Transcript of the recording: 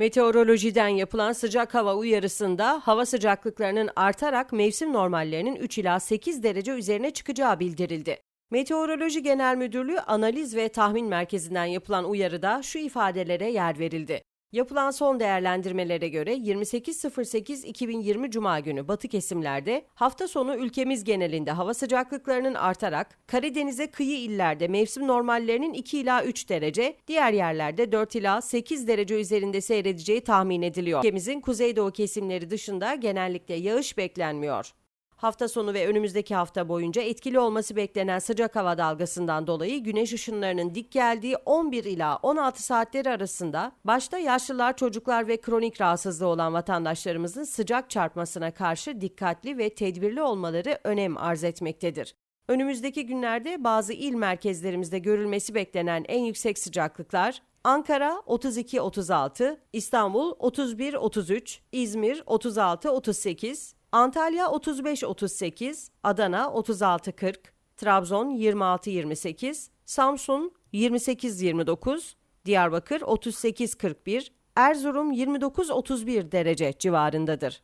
Meteorolojiden yapılan sıcak hava uyarısında hava sıcaklıklarının artarak mevsim normallerinin 3 ila 8 derece üzerine çıkacağı bildirildi. Meteoroloji Genel Müdürlüğü Analiz ve Tahmin Merkezi'nden yapılan uyarıda şu ifadelere yer verildi. Yapılan son değerlendirmelere göre 28.08.2020 Cuma günü batı kesimlerde hafta sonu ülkemiz genelinde hava sıcaklıklarının artarak Karadeniz'e kıyı illerde mevsim normallerinin 2 ila 3 derece, diğer yerlerde 4 ila 8 derece üzerinde seyredeceği tahmin ediliyor. Ülkemizin kuzeydoğu kesimleri dışında genellikle yağış beklenmiyor. Hafta sonu ve önümüzdeki hafta boyunca etkili olması beklenen sıcak hava dalgasından dolayı güneş ışınlarının dik geldiği 11 ila 16 saatleri arasında başta yaşlılar, çocuklar ve kronik rahatsızlığı olan vatandaşlarımızın sıcak çarpmasına karşı dikkatli ve tedbirli olmaları önem arz etmektedir. Önümüzdeki günlerde bazı il merkezlerimizde görülmesi beklenen en yüksek sıcaklıklar Ankara 32-36, İstanbul 31-33, İzmir 36-38, Antalya 35-38, Adana 36-40, Trabzon 26-28, Samsun 28-29, Diyarbakır 38-41, Erzurum 29-31 derece civarındadır.